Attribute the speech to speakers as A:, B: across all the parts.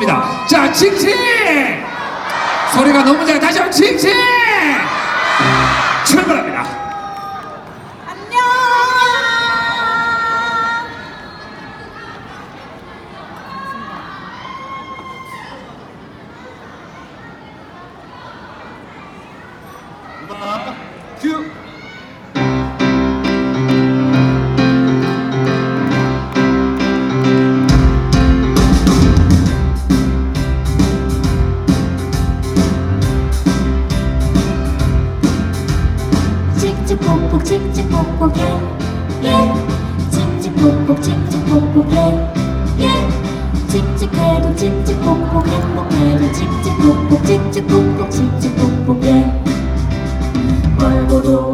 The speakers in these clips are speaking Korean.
A: 하겠습니다. 자, 칭칭! 소리가 너무 작아. 다시 한번 칭칭! 출발합니다.
B: 칙칙폭폭 칙칙폭폭 예예 칙칙폭폭 칙칙폭폭 예예. 칙칙해도 칙칙폭폭 행복해도 칙칙폭폭 칙칙폭폭 칙칙폭폭 예 멀고도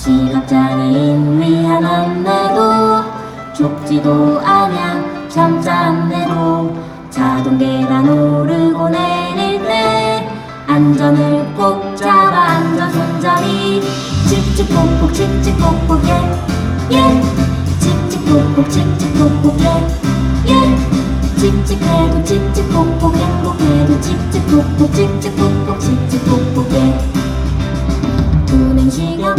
B: 시각장애인 위한 안내도 좁지도 않아 점자 안내도 자동 계단 오르고 내릴 때 안전을 꼭 잡아 앉아 손잡이 칙칙폭폭 칙칙폭폭 예예. 칙칙폭폭 칙칙폭폭 예예. 칙칙해도 칙칙폭폭 행복해도 칙칙폭폭 칙칙폭폭 칙칙폭폭 예 운행시경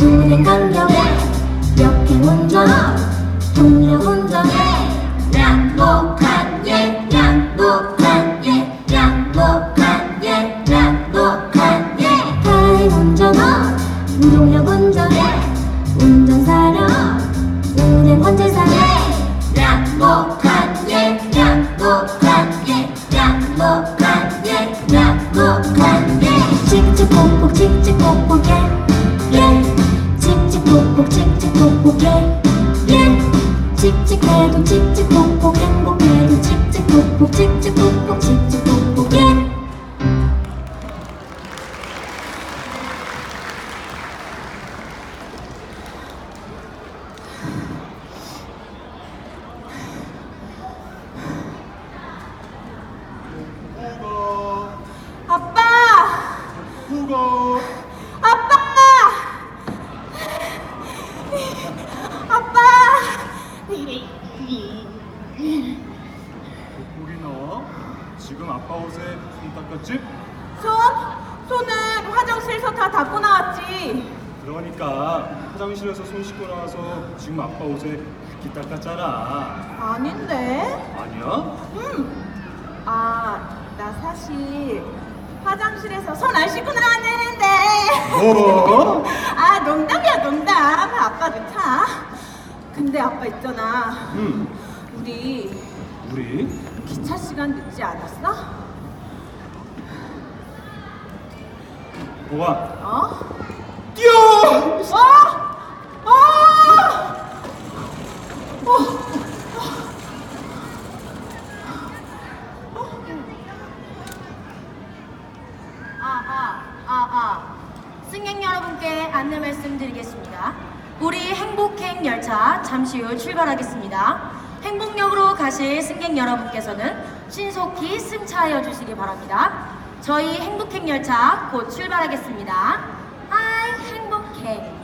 B: 운행 간격에 역행 운전 동력 운전에 양복한 예 양복한
C: 그러니까 화장실에서 손 씻고 나와서 지금 아빠 옷에 기 닦았잖아
D: 아닌데?
C: 아니야?
D: 음. 아, 나 사실 화장실에서 손 안 씻고 나왔는데.
C: 뭐?
D: 아, 농담이야, 농담. 아빠 괜찮아. 근데 아빠 있잖아.
C: 응
D: 우리
C: 우리
D: 기차 시간 늦지 않았어?
C: 뭐가?
D: 어?
C: 뛰어!
D: 어? 어?
B: 아, 아, 아, 아. 승객 여러분께 안내 말씀드리겠습니다. 우리 행복행 열차 잠시 후 출발하겠습니다. 행복역으로 가실 승객 여러분께서는 신속히 승차하여 주시기 바랍니다. 저희 행복행 열차 곧 출발하겠습니다. 아이, 행복행.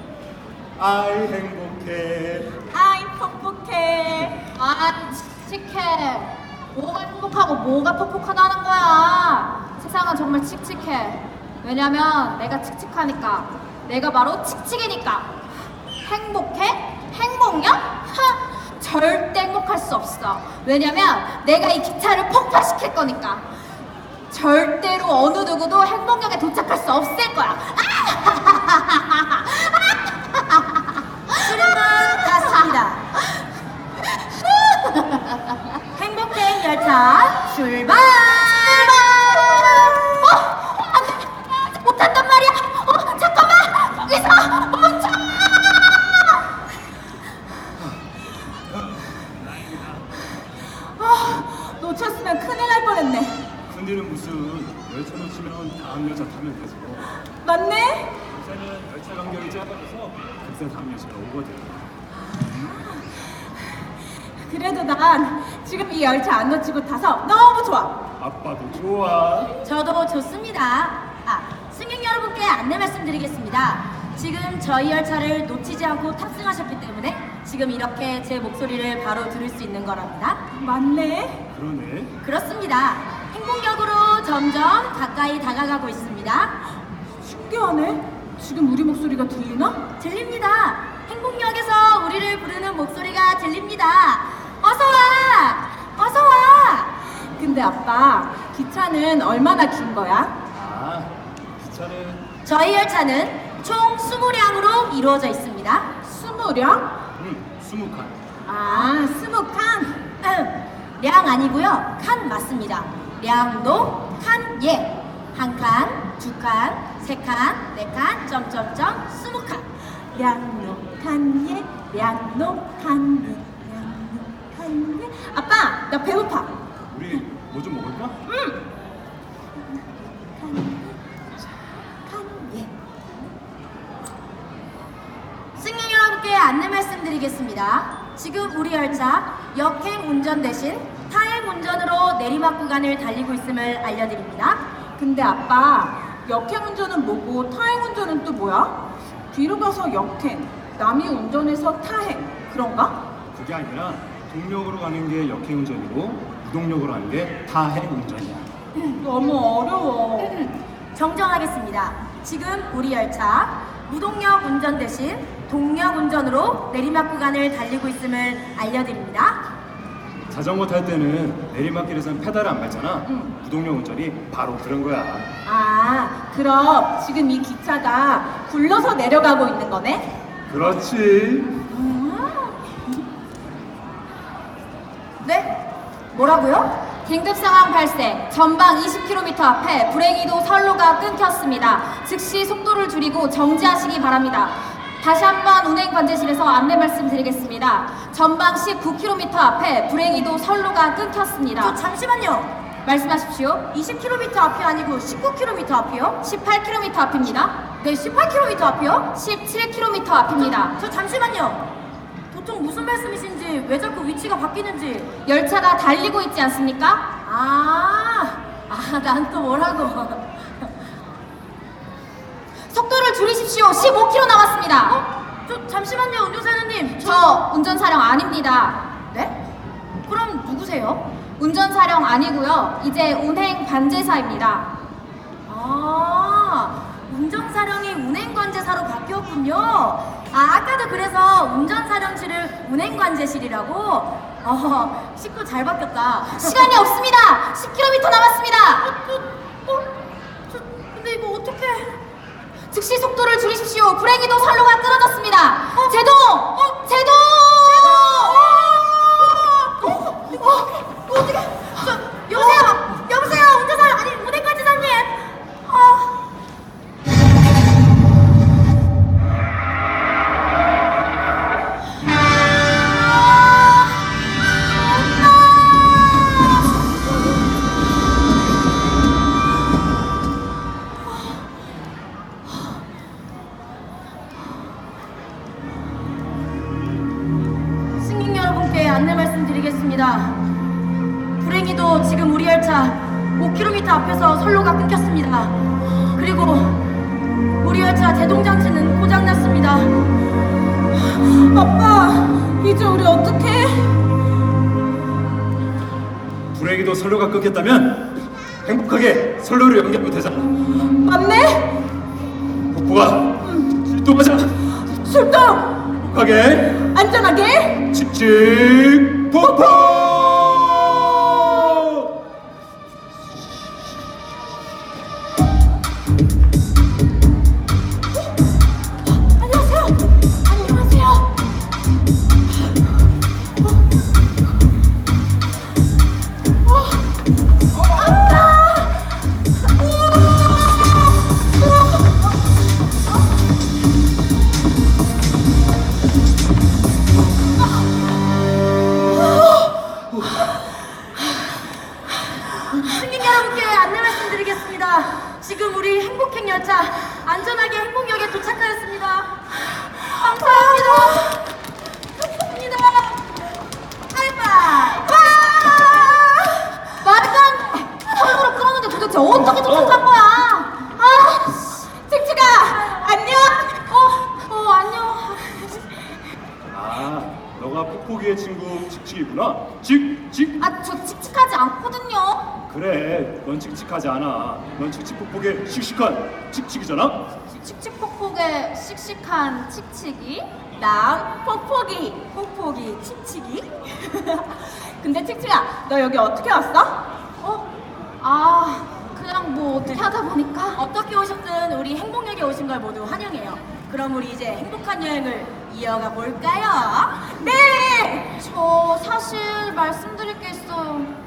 C: 아이 행복해
D: 아이, 퍽퍽해.
E: 아, 칙칙해. 뭐가 행복하고 뭐가 퍽퍽하다는 거야. 세상은 정말 칙칙해. 왜냐면 내가 칙칙하니까. 내가 바로 칙칙이니까. 행복해? 행복력? 하! 절대 행복할 수 없어. 왜냐면 내가 이 기차를 폭파시킬 거니까. 절대로 어느 누구도 행복력에 도착할 수 없을 거야.
B: 출발 갔습니다. 행복행 열차 출발!
E: 어! 어!
D: 아, 놓쳤으면 큰일 날 뻔했네.
C: 큰일은 무슨 열차 놓치면 다음 여자 타면 되죠.
D: 맞네?
C: 요새는 열차 간격이 그때 다음 여자가 오거든.
D: 그래도 난 지금 이 열차 안 놓치고 타서 너무 좋아.
C: 아빠도 좋아.
F: 저도 좋습니다. 아, 승객 여러분께 안내 말씀드리겠습니다. 지금 저희 열차를 놓치지 않고 탑승하셨기 때문에 지금 이렇게 제 목소리를 바로 들을 수 있는 거랍니다.
D: 맞네?
C: 그러네.
F: 그렇습니다. 행복역으로 점점 가까이 다가가고 있습니다.
D: 신기하네. 지금 우리 목소리가 들리나?
F: 들립니다. 행복역에서 우리를 부르는 목소리가 들립니다. 어서 와! 어서 와!
D: 근데 아빠, 기차는 얼마나 긴 거야?
C: 아, 기차는
F: 저희 열차는 총 20량으로 이루어져 있습니다.
D: 스무 량?
C: 응, 스무 칸.
D: 아, 스무 칸.
F: 음, 량 아니고요. 칸 맞습니다. 량도 칸 예. 한 칸, 두 칸, 세 칸, 네 칸, 점점점 스무 칸.
D: 량노 칸예, 량노 칸예, 량노 칸예. 아빠, 나 배고파.
C: 우리 뭐 좀 먹을까?
D: 칸예.
F: 승객 여러분께 안내 말씀드리겠습니다. 지금 우리 열차 역행 운전 대신 타행 운전으로 내리막 구간을 달리고 있음을 알려드립니다.
D: 근데 아빠, 역행 운전은 뭐고 타행 운전은 또 뭐야? 뒤로 가서 역행, 남이 운전해서 타행, 그런가?
C: 그게 아니라 동력으로 가는 게 역행 운전이고 무동력으로 가는 게 타행 운전이야.
D: 너무 어려워.
F: 정정하겠습니다. 지금 우리 열차 무동력 운전 대신 동력 운전으로 내리막 구간을 달리고 있음을 알려드립니다.
C: 자전거 탈 때는 내리막길에선 페달을 안 밟잖아.
D: 응.
C: 무동력 운전이 바로 그런 거야.
D: 아, 그럼 지금 이 기차가 굴러서 내려가고 있는 거네?
C: 그렇지.
F: 네? 뭐라고요?
E: 긴급 상황 발생. 전방 20km 앞에 브레이기도 선로가 끊겼습니다. 즉시 속도를 줄이고 정지하시기 바랍니다. 다시 한번 운행 관제실에서 안내 말씀드리겠습니다. 전방 19km 앞에 브레이기도 선로가 끊겼습니다.
F: 저 잠시만요.
E: 말씀하십시오.
F: 20km 앞이 아니고 19km 앞이요?
E: 18km 앞입니다.
F: 네, 18km 앞이요?
E: 17km 앞입니다.
F: 저 잠시만요. 보통 무슨 말씀이신지 왜 자꾸 위치가 바뀌는지.
E: 열차가 달리고 있지 않습니까?
F: 아, 아, 난 또 뭐라고.
E: 속도를 줄이십시오. 15km 남았습니다.
F: 어? 저 잠시만요, 운전사님.
E: 저 운전사령 아닙니다.
F: 네? 그럼 누구세요?
E: 운전사령 아니고요. 이제 운행 관제사입니다.
F: 아, 운전사령이 운행 관제사로 바뀌었군요. 아, 아까도 그래서 운전사령실을 운행 관제실이라고? 어, 식구 잘 바뀌었다.
E: 시간이 없습니다. 10km 남았습니다.
F: 어, 어, 저, 근데 이거 어떻게?
E: 즉시 속도를 줄이십시오. 브레이기도 선로가 끊어졌습니다. 제
F: 말씀드리겠습니다. 불행히도 지금 우리 열차 5km 앞에서 선로가 끊겼습니다. 그리고 우리 열차 제동장치는 고장났습니다.
D: 아빠, 이제 우리 어떡해?
C: 브레이크도 선로가 끊겼다면 행복하게 선로를 연결하면 되잖아.
D: 맞네?
C: 복부가 출동하자.
D: 출동!
C: 행복하게
D: 안전하게!
C: 칙칙 폭
E: 칙칙하지
C: 않아. 넌 칙칙뽁뽁의 씩씩한 칙칙이잖아.
E: 칙칙폭폭의 씩씩한 칙칙이?
D: 난 퍽퍽이.
F: 뽁뽁이 칙칙이.
D: 근데 칙칙아 너 여기 어떻게 왔어?
E: 어? 아, 그냥 뭐 어떻게 하다 보니까.
F: 어떻게 오셨든 우리 행복역에 오신 걸 모두 환영해요. 그럼 우리 이제 행복한 여행을 이어가 볼까요?
D: 네.
E: 저 사실 말씀드릴 게 있어요.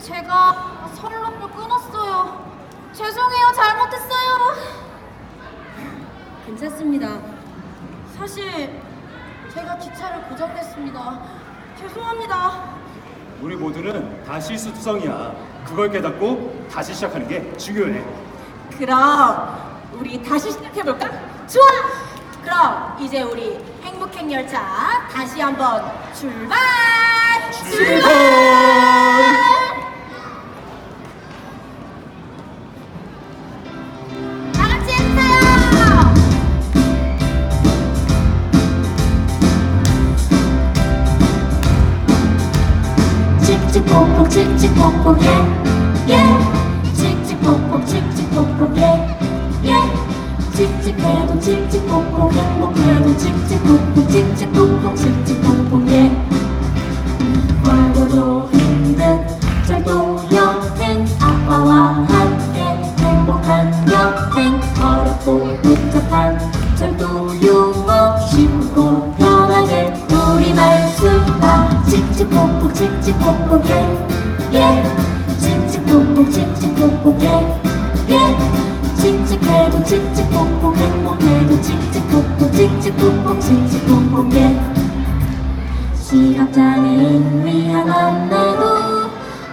E: 제가 설렁을 끊었어요. 죄송해요, 잘못했어요.
F: 괜찮습니다. 사실 제가 기차를 고장냈습니다. 죄송합니다.
C: 우리 모두는 다 실수투성이야. 그걸 깨닫고 다시 시작하는 게 중요해.
D: 그럼 우리 다시 시작해볼까?
F: 좋아! 그럼 이제 우리 행복행 열차 다시 한번 출발! 다
B: 칙칙폭폭 칙칙폭폭 예 멀고도 힘든 절도 여행 아빠와 함께 행복한 여행. 어렵고 복잡한 절도 용어 쉽고 편하게 우리말 수다 칙칙폭폭 칙칙폭폭 예예 칙칙폭폭 칙칙폭폭 칙칙폭폭 예. 시각장애 인 위한 안내도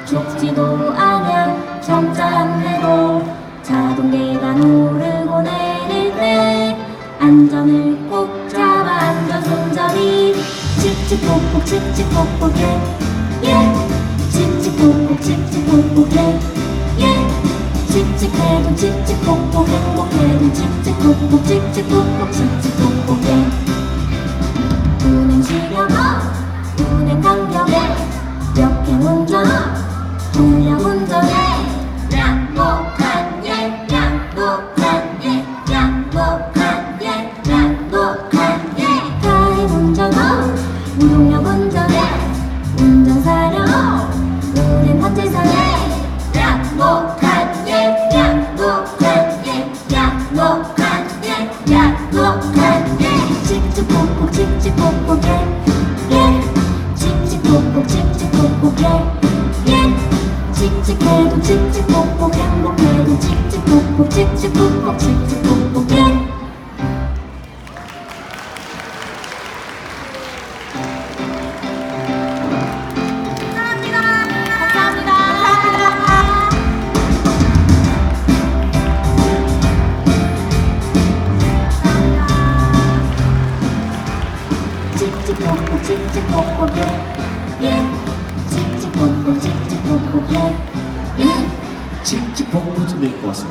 B: 좁지도 않아. 정자 안내도 자동 계단 오르고 내릴 때 안전을 꼭 잡아 안전 손잡이 칙칙폭폭 칙칙폭폭 예예. 칙칙폭폭 칙칙폭폭 예예 칙칙해도 칙칙폭폭 행복해도 칙칙폭폭 칙칙폭폭 칙칙폭폭 예 운행 시력 운행 간격 역행 운전 동력 운전에 양복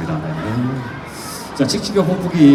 A: 같습니다. 네. 자, 칙칙과 폭폭이